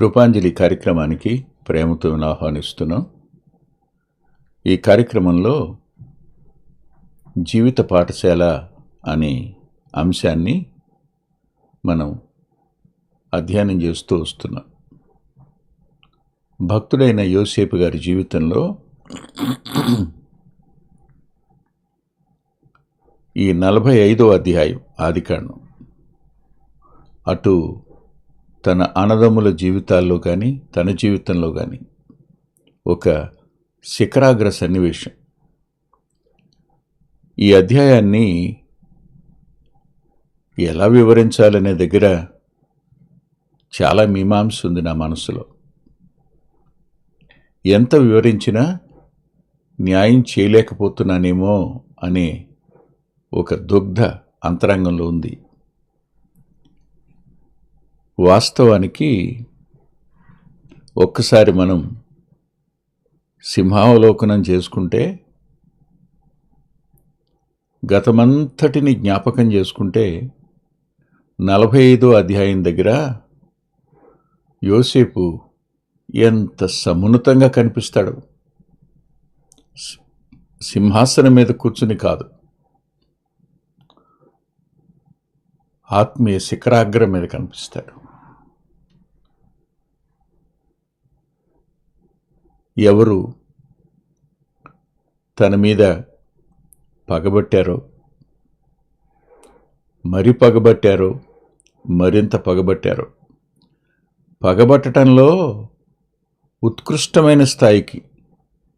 కృపాంజలి కార్యక్రమానికి ప్రేమతో ఆహ్వానిస్తున్నాం. ఈ కార్యక్రమంలో జీవిత పాఠశాల అనే అంశాన్ని మనం అధ్యయనం చేస్తూ వస్తున్నాం. భక్తుడైన యోసేపు గారి జీవితంలో ఈ నలభై ఐదో అధ్యాయం ఆదికాండం అటు తన అన్నదమ్ముల జీవితాల్లో కానీ తన జీవితంలో కానీ ఒక శిఖరాగ్ర సన్నివేశం. ఈ అధ్యాయాన్ని ఎలా వివరించాలనే దగ్గర చాలా మీమాంస ఉంది నా మనసులో. ఎంత వివరించినా న్యాయం చేయలేకపోతున్నానేమో అనే ఒక దుగ్ధ అంతరంగంలో ఉంది. వాస్తవానికి ఒక్కసారి మనం సింహావలోకనం చేసుకుంటే గతమంతటిని జ్ఞాపకం చేసుకుంటే నలభై ఐదో అధ్యాయం దగ్గర యోసేపు ఎంత సమున్నతంగా కనిపిస్తాడు. సి- సింహాసనం మీద కూర్చుని కాదు. ఆత్మీయ శిఖరాగ్రం మీద కనిపిస్తాడు. ఎవరు తన మీద పగబట్టారో మరి పగబట్టారో మరింత పగబట్టారో. పగబట్టడంలో ఉత్కృష్టమైన స్థాయికి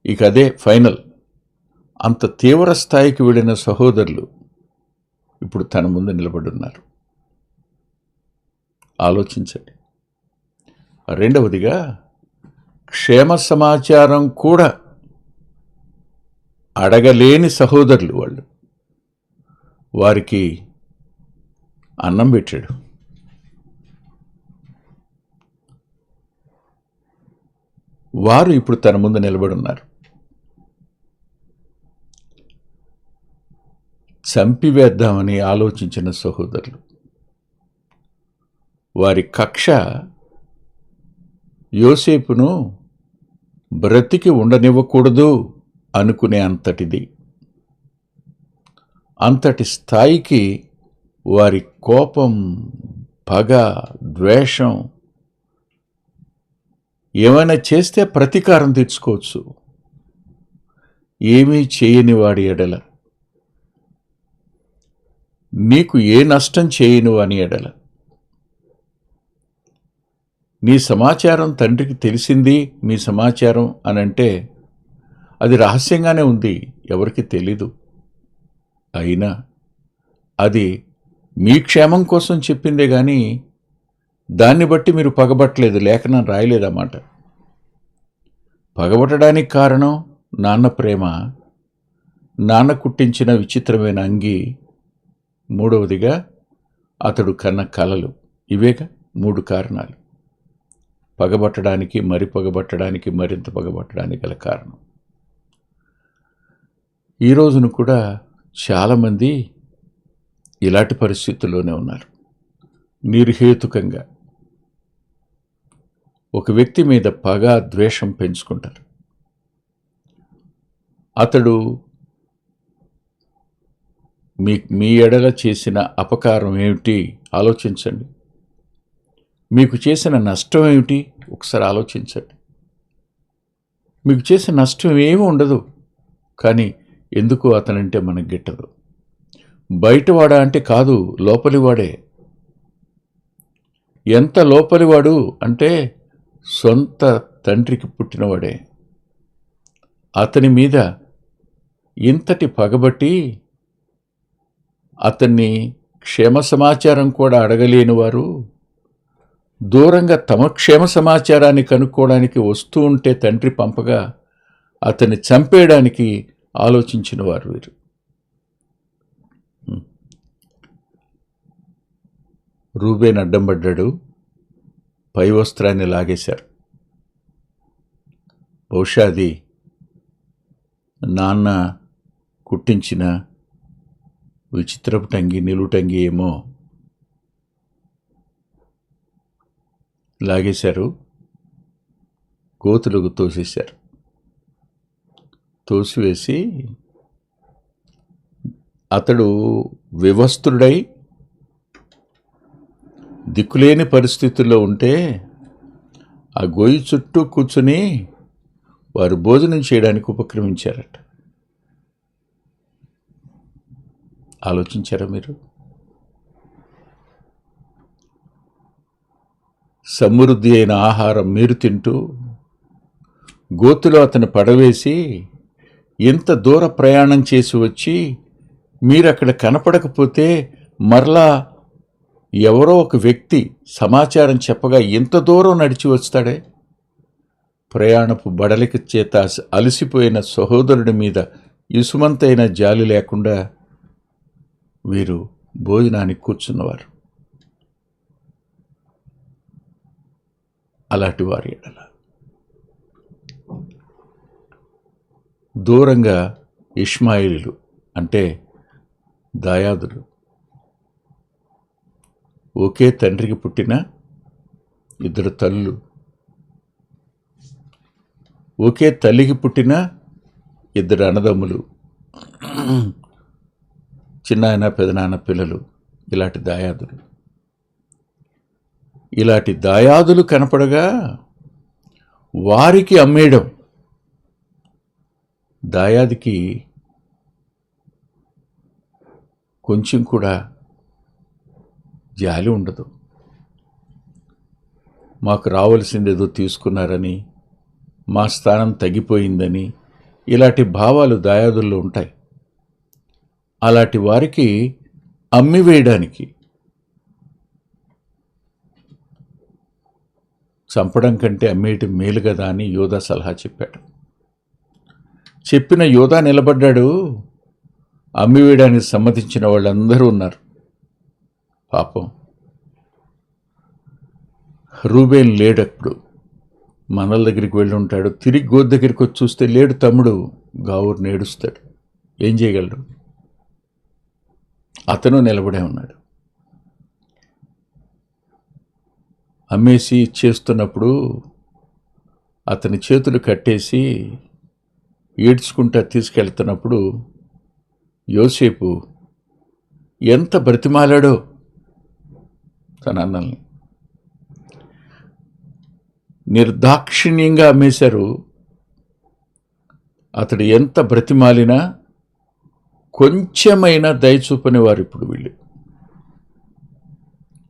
ఇక అదే ఫైనల్. అంత తీవ్ర స్థాయికి వెళ్ళిన సహోదరులు ఇప్పుడు తన ముందు నిలబడున్నారు. ఆలోచించండి. రెండవదిగా క్షేమ సమాచారం కూడా అడగలేని సహోదరులు వాళ్ళు. వారికి అన్నం పెట్టాడు. వారు ఇప్పుడు తన ముందు నిలబడున్నారు. చంపివేద్దామని ఆలోచించిన సహోదరులు. వారి కక్ష యోసేపును బ్రతికి ఉండనివ్వకూడదు అనుకునే అంతటిది. అంతటి స్థాయికి వారి కోపం పగ ద్వేషం ఏమైనా చేస్తే ప్రతీకారం తీర్చుకోవచ్చు. ఏమీ చేయని వాడి ఎడల. నీకు ఏ నష్టం చేయను అని ఎడల. నీ సమాచారం తండ్రికి తెలిసింది మీ సమాచారం అని అంటే అది రహస్యంగానే ఉంది ఎవరికి తెలీదు. అయినా అది మీ క్షేమం కోసం చెప్పిందే కానీ దాన్ని బట్టి మీరు పగబట్టలేదు లేఖనం రాయలేదన్నమాట పగబట్టడానికి కారణం నాన్న ప్రేమ. నాన్న కుట్టించిన విచిత్రమైన అంగి. మూడవదిగా అతడు కన్న కలలు. ఇవేగా? మూడు కారణాలు. పగబట్టడానికి మరి పగబట్టడానికి మరింత పగబట్టడానికి గల కారణం. ఈ రోజున కూడా చాలామంది ఇలాంటి పరిస్థితుల్లోనే ఉన్నారు. నిర్హేతుకంగా. ఒక వ్యక్తి మీద పగ ద్వేషం పెంచుకుంటారు. అతడు మీ మీ ఎడల చేసిన అపకారం ఏమిటి? ఆలోచించండి. మీకు చేసిన నష్టం ఏమిటి? ఒకసారి ఆలోచించండి. మీకు చేసిన నష్టం ఏమీ ఉండదు కానీ ఎందుకు అతనంటే మనకు గిట్టదు? బయటవాడా అంటే కాదు లోపలివాడే ఎంత లోపలివాడు అంటే సొంత తండ్రికి పుట్టినవాడే. అతని మీద ఇంతటి పగబట్టి అతన్ని క్షేమ సమాచారం కూడా అడగలేని వారు దూరంగా తమ క్షేమ సమాచారాన్ని కనుక్కోవడానికి వస్తూ ఉంటే తండ్రి పంపగా అతన్ని చంపేయడానికి ఆలోచించిన వారు వీరు. రూబేన్ అడ్డం పడ్డాడు. పై వస్త్రాన్ని లాగేశారు. బహుశా అది నాన్న కుట్టించిన విచిత్రపు టంగి నిలుటంగి ఏమో లాగేశారు. కోతులకు తోసేశారు. తోసివేసి అతడు వివస్త్రుడై దిక్కులేని పరిస్థితుల్లో ఉంటే ఆ గొయ్యి చుట్టూ కూర్చుని వారు భోజనం చేయడానికి ఉపక్రమించారట. ఆలోచించారా మీరు? సమృద్ధి అయిన ఆహారం మీరు తింటూ గోతులో అతను పడవేసి ఇంత దూర ప్రయాణం చేసి వచ్చి మీరు అక్కడ కనపడకపోతే మరలా ఎవరో ఒక వ్యక్తి సమాచారం చెప్పగా ఎంత దూరం నడిచి వస్తాడే? ప్రయాణపు బడలిక చేత అలసిపోయిన సహోదరుడి మీద ఇసుమంతైన జాలి లేకుండా వీరు భోజనానికి కూర్చున్నవారు. అలాంటి వారి ఎడల. దూరంగా ఇష్మాయిలు అంటే దాయాదులు. ఒకే తండ్రికి పుట్టిన ఇద్దరు తల్లు ఒకే తల్లికి పుట్టిన ఇద్దరు అన్నదమ్ములు. చిన్నాయన పెదనాన్న పిల్లలు ఇలాంటి దాయాదులు. ఇలాంటి దాయాదులు కనపడగా వారికి అమ్మేయడం. దాయాదికి కొంచెం కూడా జాలి ఉండదు. మాకు రావలసిందేదో తీసుకున్నారని మా స్థానం తగ్గిపోయిందని ఇలాంటి భావాలు దాయాదుల్లో ఉంటాయి. అలాంటి వారికి అమ్మివేయడానికి చంపడం కంటే అమ్మేయటం మేలు కదా అని యోధా సలహా చెప్పాడు. చెప్పిన యోధా నిలబడ్డాడు. అమ్మివేయడానికి సమ్మతించిన వాళ్ళందరూ ఉన్నారు. పాపం. రూబేన్ లేడప్పుడు మనల దగ్గరికి వెళ్ళి ఉంటాడు. తిరిగి గోద దగ్గరికి వచ్చి చూస్తే లేడు తమ్ముడు. గావురు నేడుస్తాడు ఏం చేయగలడు? అతను నిలబడే ఉన్నాడు. అమ్మేసి ఇచ్చేస్తున్నప్పుడు అతని చేతులు కట్టేసి ఏడ్చుకుంటా తీసుకెళ్తున్నప్పుడు యోసేపు ఎంత బ్రతిమాలాడో తన అన్నల్ని. నిర్దాక్షిణ్యంగా అమ్మేశారు. అతడు ఎంత బ్రతిమాలినా కొంచెమైనా దయచూపని వారు ఇప్పుడు వీళ్ళు.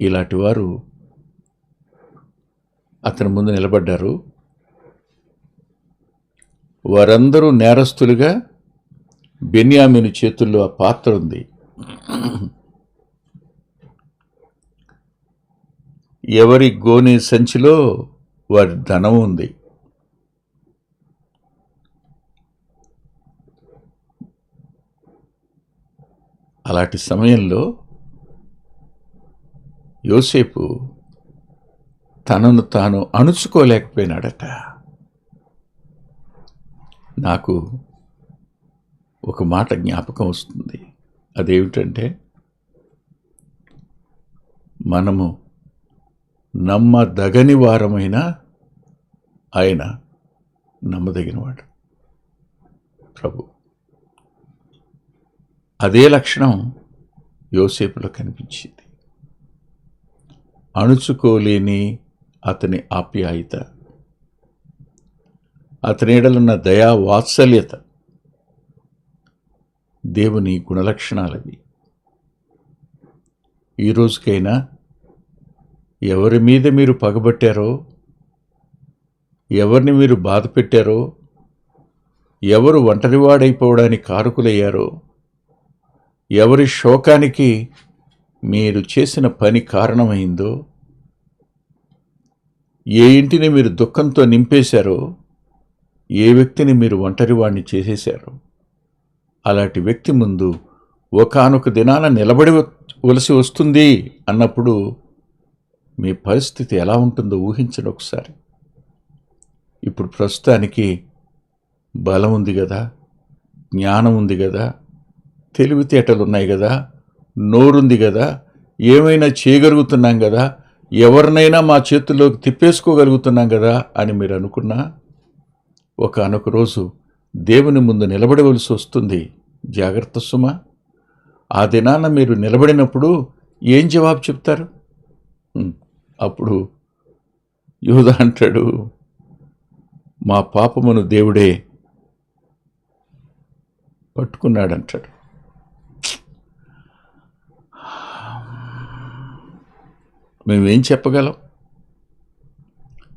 ఇలాంటి వారు అతని ముందు నిలబడ్డారు. వారందరూ నేరస్తులుగా బెన్యామిని చేతుల్లో ఆ పాత్ర ఉంది. ఎవరి గోనె సంచిలో వారి ధనం ఉంది. అలాంటి సమయంలో యోసేపు తనను తాను అణుచుకోలేకపోయినాడట. నాకు ఒక మాట జ్ఞాపకం వస్తుంది. అదేమిటంటే మనము నమ్మదగని వారమైన ఆయన నమ్మదగినవాడు. ప్రభు అదే లక్షణం యోసేపులో కనిపించింది. అణుచుకోలేని అతని ఆప్యాయత. అతని ఎడలున్న దయా వాత్సల్యత. దేవుని గుణలక్షణాలవి. ఈ రోజుకైనా ఎవరి మీద మీరు పగబట్టారో ఎవరిని మీరు బాధ పెట్టారో ఎవరు ఒంటరివాడైపోవడానికి కారకులయ్యారో ఎవరి శోకానికి మీరు చేసిన పని కారణమైందో ఏ ఇంటిని మీరు దుఃఖంతో నింపేశారో ఏ వ్యక్తిని మీరు ఒంటరివాణ్ణి చేసేశారో అలాంటి వ్యక్తి ముందు ఒకానొక దినాన నిలబడి వలసి వస్తుంది అన్నప్పుడు మీ పరిస్థితి ఎలా ఉంటుందో ఊహించండి ఒకసారి. ఇప్పుడు ప్రస్తుతానికి బలం ఉంది కదా జ్ఞానం ఉంది కదా తెలివితేటలు ఉన్నాయి కదా నోరుంది కదా ఏమైనా చేయగలుగుతున్నాం కదా ఎవరినైనా మా చేతుల్లోకి తిప్పేసుకోగలుగుతున్నాం కదా అని మీరు అనుకున్నా ఒకనొక రోజు దేవుని ముందు నిలబడవలసి వస్తుంది. జాగ్రత్త సుమ. ఆ దినాన మీరు నిలబడినప్పుడు ఏం జవాబు చెప్తారు? అప్పుడు యూద అంటాడు మా పాపమును దేవుడే పట్టుకున్నాడంటాడు. మేమేం చెప్పగలం?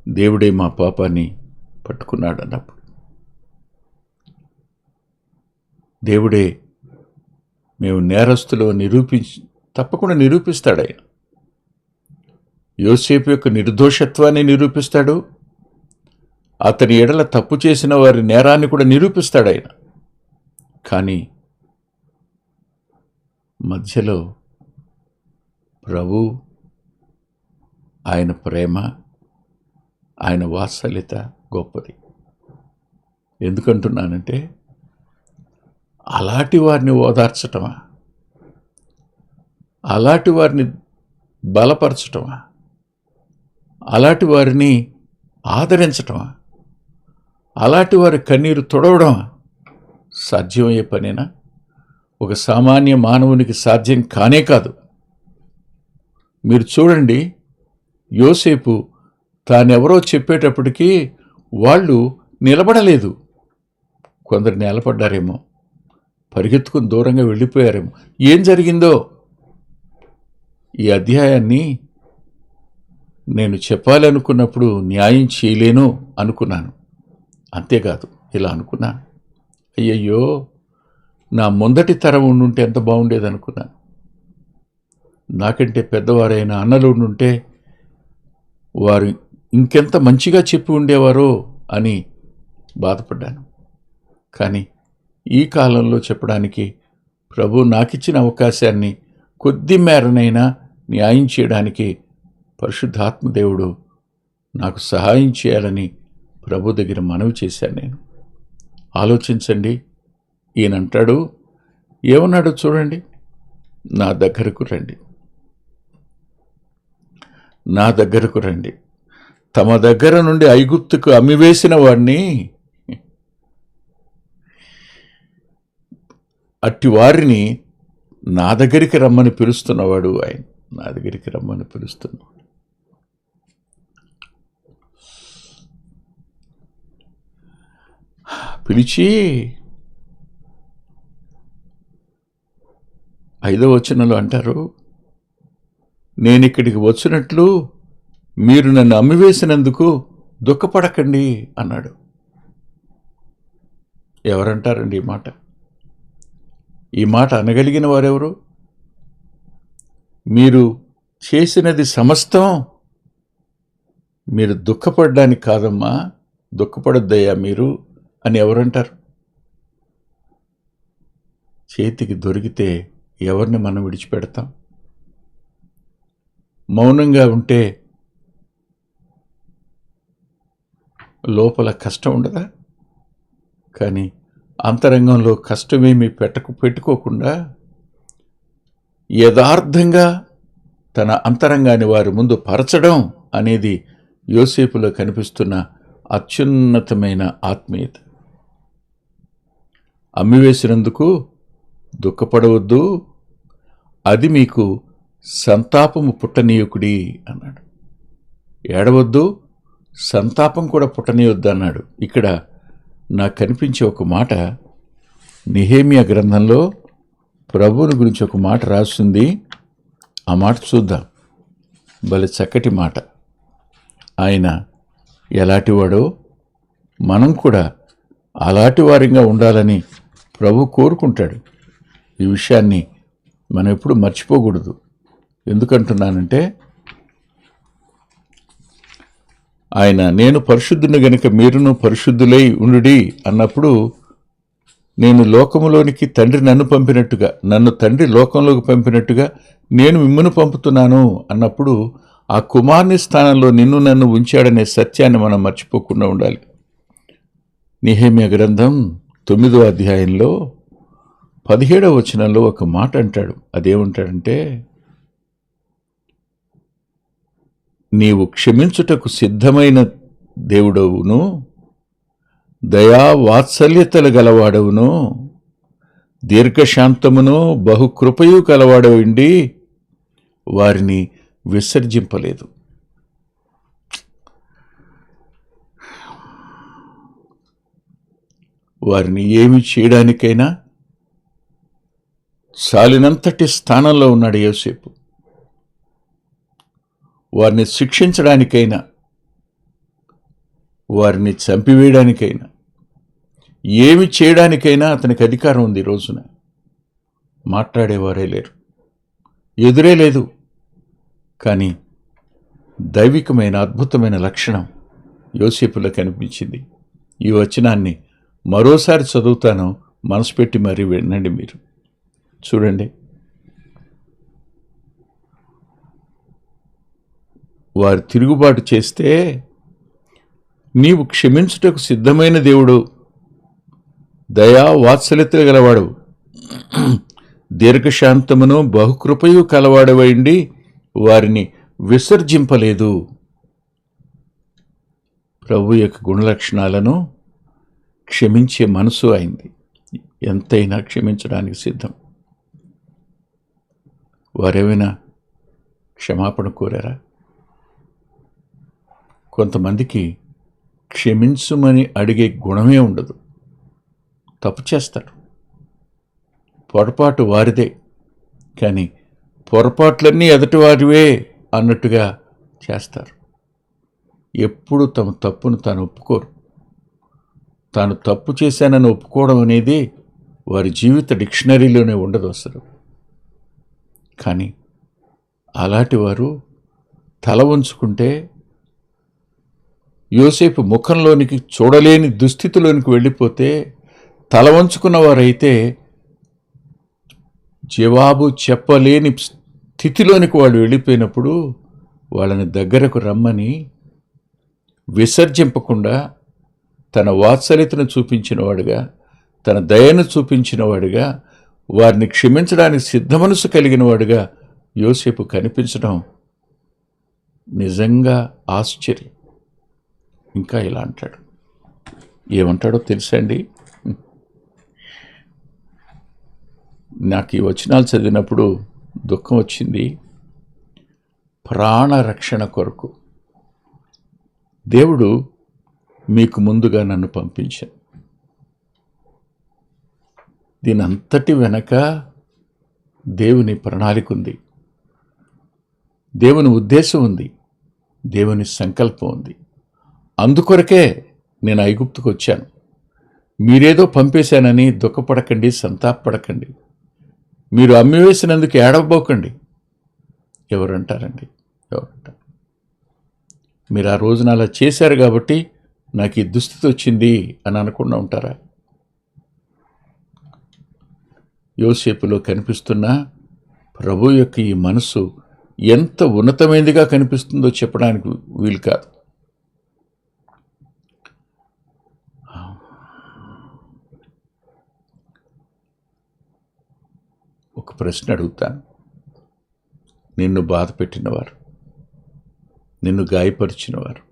దేవుడే మా పాపాన్ని పట్టుకున్నాడు అన్నప్పుడు దేవుడే మేము నేరస్తులో నిరూపించి తప్పకుండా నిరూపిస్తాడు ఆయన. యోసేపు యొక్క నిర్దోషత్వాన్ని నిరూపిస్తాడు. అతని ఎడల తప్పు చేసిన వారి నేరాన్ని కూడా నిరూపిస్తాడు ఆయన. కానీ మధ్యలో ప్రభు ఆయన ప్రేమ ఆయన వాత్సల్యత గొప్పది. ఎందుకంటున్నానంటే అలాంటి వారిని ఓదార్చటమా? అలాంటి వారిని బలపరచటమా? అలాంటి వారిని ఆదరించటమా? అలాంటి వారి కన్నీరు తొడవడమా? సాధ్యమయ్యే పనేనా? ఒక సామాన్య మానవునికి సాధ్యం కానే కాదు. మీరు చూడండి యోసేపు తానెవరో చెప్పేటప్పటికీ వాళ్ళు నిలబడలేదు. కొందరు నిలబడ్డారేమో. పరిగెత్తుకుని దూరంగా వెళ్ళిపోయారేమో. ఏం జరిగిందో? ఈ అధ్యాయాన్ని నేను చెప్పాలనుకున్నప్పుడు న్యాయం చేయలేను అనుకున్నాను. అంతేకాదు ఇలా అనుకున్నాను. అయ్యయ్యో నా ముందటి తరం ఉండుంటే ఎంత బాగుండేది అనుకున్నాను నాకంటే పెద్దవారైన అన్నలు ఉండుంటే వారు ఇంకెంత మంచిగా చెప్పి ఉండేవారో అని బాధపడ్డాను. కానీ ఈ కాలంలో చెప్పడానికి ప్రభు నాకిచ్చిన అవకాశాన్ని కొద్ది మేరనైనా న్యాయం చేయడానికి పరిశుద్ధాత్మదేవుడు నాకు సహాయం చేయాలని ప్రభు దగ్గర మనవి చేశాను నేను. ఆలోచించండి. ఈయన అంటాడు ఏమన్నాడు చూడండి. నా దగ్గరకు రండి. నా దగ్గరకు రండి. తమ దగ్గర నుండి ఐగుప్తుకు అమ్మివేసిన వాడిని అట్టి వారిని నా దగ్గరికి రమ్మని పిలుస్తున్నవాడు ఆయన. నా దగ్గరికి రమ్మని పిలుస్తున్నాడు పిలిచి ఐదో వచనంలో అంటారు నేను ఇక్కడికి వచ్చినట్లు మీరు నన్ను అమ్మివేసినందుకు దుఃఖపడకండి అన్నాడు. ఎవరంటారండి ఈ మాట? ఈ మాట అనగలిగిన వారెవరు? మీరు చేసినది సమస్తం మీరు దుఃఖపడడానికి కాదమ్మా దుఃఖపడొద్దయ్యా మీరు అని ఎవరంటారు? చేతికి దొరికితే ఎవరిని మనం విడిచిపెడతాం? మౌనంగా ఉంటే లోపల కష్టం ఉండదా? కానీ అంతరంగంలో కష్టమేమీ పెట్టకు పెట్టుకోకుండా యథార్థంగా తన అంతరంగాన్ని వారి ముందు పరచడం అనేది యోసేపులో కనిపిస్తున్న అత్యున్నతమైన ఆత్మీయత. అమ్మివేసినందుకు దుఃఖపడవద్దు. అది మీకు సంతాపము పుట్టనీయకుడి అన్నాడు. ఏడవద్దు సంతాపం కూడా పుట్టనీయొద్దు అన్నాడు. ఇక్కడ నాకు కనిపించే ఒక మాట నిహేమియా గ్రంథంలో ప్రభువుని గురించి ఒక మాట రాస్తుంది. ఆ మాట చూద్దాం. భలే చక్కటి మాట. ఆయన ఎలాంటివాడో మనం కూడా అలాంటి వారిగా ఉండాలని ప్రభు కోరుకుంటాడు. ఈ విషయాన్ని మనం ఎప్పుడు మర్చిపోకూడదు. ఎందుకంటున్నానంటే ఆయన నేను పరిశుద్ధుని గనుక మీరును పరిశుద్ధులై ఉండుడి అన్నప్పుడు నేను లోకములోనికి తండ్రి నన్ను పంపినట్టుగా నన్ను తండ్రి లోకంలోకి పంపినట్టుగా నేను మిమ్మను పంపుతున్నాను అన్నప్పుడు ఆ కుమార్ని స్థానంలో నిన్ను నన్ను ఉంచాడనే సత్యాన్ని మనం మర్చిపోకుండా ఉండాలి. నిహేమ్య గ్రంథం తొమ్మిదో అధ్యాయంలో పదిహేడవ వచనంలో ఒక మాట అంటాడు. అదేమంటాడంటే నీవు క్షమించుటకు సిద్ధమైన దేవుడవును దయా వాత్సల్యతలు గలవాడవును దీర్ఘశాంతమును బహుకృపయు కలవాడవుండి వారిని విసర్జింపలేదు. వారిని ఏమి చేయడానికైనా సాలినంతటి స్థానంలో ఉన్నాడు యోసేపు. వారిని శిక్షించడానికైనా వారిని చంపివేయడానికైనా ఏమి చేయడానికైనా అతనికి అధికారం ఉంది ఈ రోజున. మాట్లాడేవారే లేరు. ఎదురే లేదు. కానీ దైవికమైన అద్భుతమైన లక్షణం యోసేపులో కనిపించింది. ఈ వచనాన్ని మరోసారి చదువుతాను. మనసు పెట్టి మరీ వినండి మీరు. చూడండి. వారు తిరుగుబాటు చేస్తే నీవు క్షమించుటకు సిద్ధమైన దేవుడు. దయా వాత్సల్యత గలవాడు. దీర్ఘశాంతమును బహుకృపయు కలవాడవైండి వారిని విసర్జింపలేదు. ప్రభు యొక్క గుణలక్షణాలను క్షమించే మనసు అయింది. ఎంతైనా క్షమించడానికి సిద్ధం. వారేమైనా క్షమాపణ కోరారా? కొంతమందికి క్షమించుమని అడిగే గుణమే ఉండదు. తప్పు చేస్తారు. పొరపాటు వారిదే. కానీ పొరపాట్లన్నీ ఎదుటివారివే అన్నట్టుగా చేస్తారు. ఎప్పుడు తమ తప్పును తాను ఒప్పుకోరు. తాను తప్పు చేశానని ఒప్పుకోవడం అనేది వారి జీవిత డిక్షనరీలోనే ఉండదు అసలు. కానీ అలాంటి వారు తల ఉంచుకుంటే యోసేపు ముఖంలోనికి చూడలేని దుస్థితిలోనికి వెళ్ళిపోతే తల వంచుకున్న వారైతే జవాబు చెప్పలేని స్థితిలోనికి వాళ్ళు వెళ్ళిపోయినప్పుడు వాళ్ళని దగ్గరకు రమ్మని విసర్జింపకుండా తన వాత్సల్యతను చూపించినవాడుగా తన దయను చూపించినవాడుగా వారిని క్షమించడానికి సిద్ధమనసు కలిగినవాడుగా యోసేపు కనిపించడం నిజంగా ఆశ్చర్యం. ఇంకా ఇలా అంటాడు. ఏమంటాడో తెలుసండి? నాకు ఈ వచనాలు చదివినప్పుడు దుఃఖం వచ్చింది. ప్రాణరక్షణ కొరకు. దేవుడు మీకు ముందుగా నన్ను పంపించాను దీని అంతటి వెనక దేవుని ప్రణాళిక ఉంది. దేవుని ఉద్దేశం ఉంది. దేవుని సంకల్పం ఉంది. అందుకొరకే నేను ఐగుప్తుకు వచ్చాను. మీరేదో పంపేశానని దుఃఖపడకండి సంతాపడకండి మీరు అమ్మివేసినందుకు ఏడవబోకండి. ఎవరంటారండి? ఎవరంటారు? మీరు ఆ రోజున అలా చేశారు కాబట్టి నాకు ఈ దుస్థితి వచ్చింది అని అనకుండా ఉంటారా? యోసేపులో కనిపిస్తున్న ప్రభు యొక్క ఈ మనసు ఎంత ఉన్నతమైనదిగా కనిపిస్తుందో చెప్పడానికి వీలు కాదు. ఒక ప్రశ్న అడుగుతాను నిన్ను బాధ పెట్టినవారు నిన్ను గాయపరిచినవారు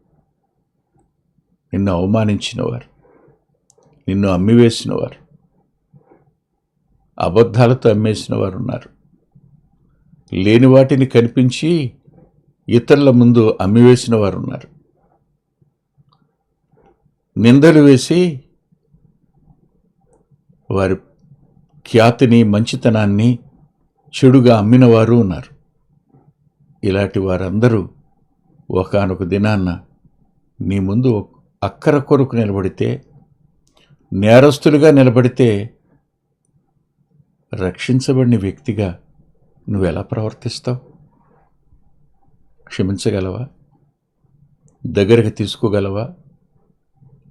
నిన్ను అవమానించినవారు నిన్ను అమ్మివేసినవారు అబద్ధాలతో అమ్మేసిన వారు ఉన్నారు. లేని వాటిని కనిపించి ఇతరుల ముందు అమ్మివేసిన వారు ఉన్నారు. నిందలు వేసి వారి ఖ్యాతిని మంచితనాన్ని చెడుగా అమ్మినవారు ఉన్నారు. ఇలాంటి వారందరూ ఒకనొక దినాన్న నీ ముందు అక్కర కొరకు నిలబడితే నేరస్తులుగా నిలబడితే రక్షించబడిన వ్యక్తిగా నువ్వు ఎలా ప్రవర్తిస్తావు? క్షమించగలవా? దగ్గరకు తీసుకోగలవా?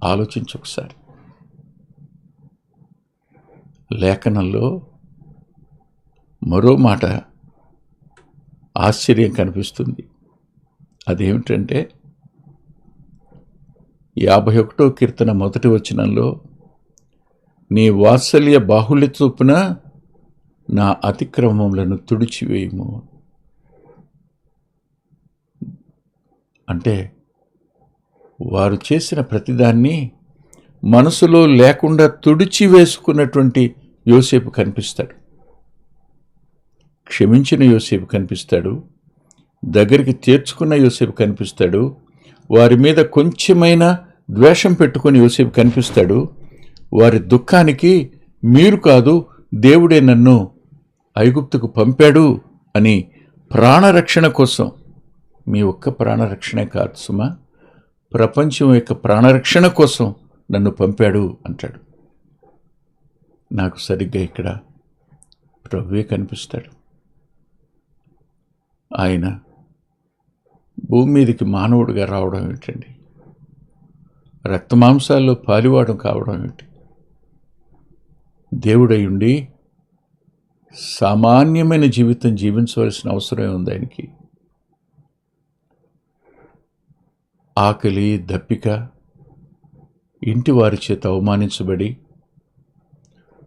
ఆలోచించు ఒకసారి. లేఖనంలో మరో మాట ఆశ్చర్యం కనిపిస్తుంది. అదేమిటంటే యాభై ఒకటో కీర్తన మొదటి వచనంలో నీ వాత్సల్య బాహుళ్య చూపున నా అతిక్రమములను తుడిచివేయము. అంటే వారు చేసిన ప్రతిదాన్ని మనసులో లేకుండా తుడిచి వేసుకున్నటువంటి యోసేపు కనిపిస్తాడు. క్షమించిన యోసేపు కనిపిస్తాడు. దగ్గరికి చేర్చుకున్న యోసేపు కనిపిస్తాడు. వారి మీద కొంచెమైనా ద్వేషం పెట్టుకుని యోసేపు కనిపిస్తాడు. వారి దుఃఖానికి మీరు కాదు దేవుడే నన్ను ఐగుప్తుకు పంపాడు అని ప్రాణరక్షణ కోసం. మీ ఒక్క ప్రాణరక్షణే కాదు సుమా ప్రపంచం యొక్క ప్రాణరక్షణ కోసం నన్ను పంపాడు అంటాడు. నాకు సరిగ్గా ఇక్కడ ప్రభువే కనిపిస్తాడు. ఆయన భూమి మీదకి మానవుడిగా రావడం ఏమిటండి? రక్తమాంసాల్లో పాలివాడం కావడం ఏమిటి? దేవుడై ఉండి సామాన్యమైన జీవితం జీవించవలసిన అవసరమే ఉంది ఆయనకి? ఆకలి దప్పిక ఇంటి వారి చేత అవమానించబడి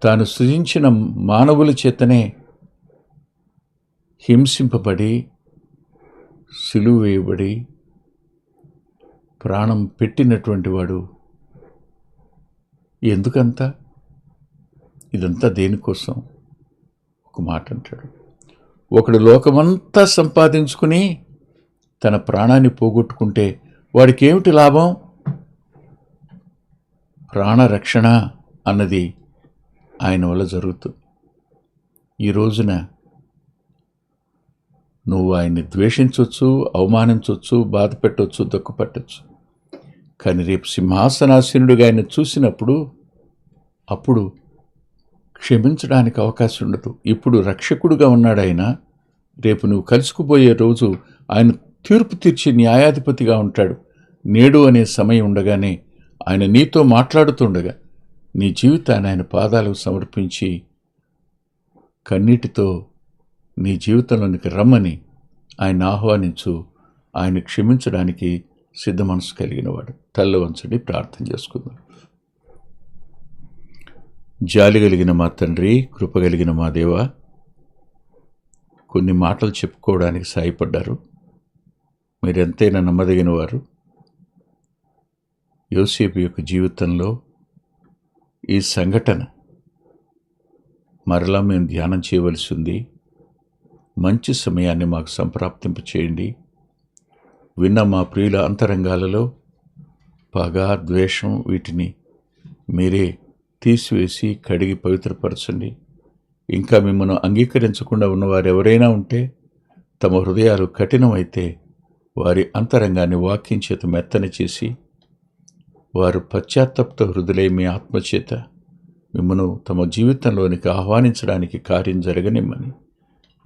తాను సృజించిన మానవుల చేతనే హింసింపబడి సిలువ వేయబడి ప్రాణం పెట్టినటువంటి వాడు ఎందుకంత? ఇదంతా దేనికోసం? ఒక మాట అంటాడు. ఒకడు లోకమంతా సంపాదించుకుని తన ప్రాణాన్ని పోగొట్టుకుంటే వాడికి ఏమిటి లాభం? ప్రాణరక్షణ అన్నది ఆయన వల్ల జరుగుతుంది ఈ రోజున నువ్వు ఆయన్ని ద్వేషించవచ్చు అవమానించవచ్చు బాధ పెట్టవచ్చు దుఃఖపెట్టచ్చు. కానీ రేపు సింహాసనాసీనుడిగా ఆయన చూసినప్పుడు అప్పుడు క్షమించడానికి అవకాశం ఉండదు. ఇప్పుడు రక్షకుడుగా ఉన్నాడు ఆయన. రేపు నువ్వు కలుసుకుపోయే రోజు ఆయన తీర్పు తీర్చి న్యాయాధిపతిగా ఉంటాడు. నేడు అనే సమయం ఉండగానే ఆయన నీతో మాట్లాడుతుండగా నీ జీవితాన్ని ఆయన పాదాలకు సమర్పించి కన్నీటితో నీ జీవితంలోనికి రమ్మని ఆయన ఆహ్వానించు ఆయన క్షమించడానికి సిద్ధ మనసు కలిగినవాడు. తల్ల వంచండి ప్రార్థన చేసుకుందాం. జాలి కలిగిన మా తండ్రి కృప కలిగిన మా దేవ కొన్ని మాటలు చెప్పుకోవడానికి సాయపడ్డారు మీరెంతైనా నమ్మదగిన వారు. యోసేపు యొక్క జీవితంలో ఈ సంఘటన మరలా మేము ధ్యానం చేయవలసి ఉంది. మంచి సమయాన్ని మాకు సంప్రాప్తింప చేయండి విన్న మా ప్రియుల అంతరంగాలలో పగ ద్వేషం వీటిని మీరే తీసివేసి కడిగి పవిత్రపరచండి. ఇంకా మిమ్మల్ని అంగీకరించకుండా ఉన్నవారు ఎవరైనా ఉంటే తమ హృదయాలు కఠినమైతే వారి అంతరంగాన్ని వాక్యం చేత మెత్తని చేసి వారు పశ్చాత్తప్త హృదులై మీ ఆత్మచేత మిమ్మను తమ జీవితంలోనికి ఆహ్వానించడానికి కార్యం జరగనిమ్మని.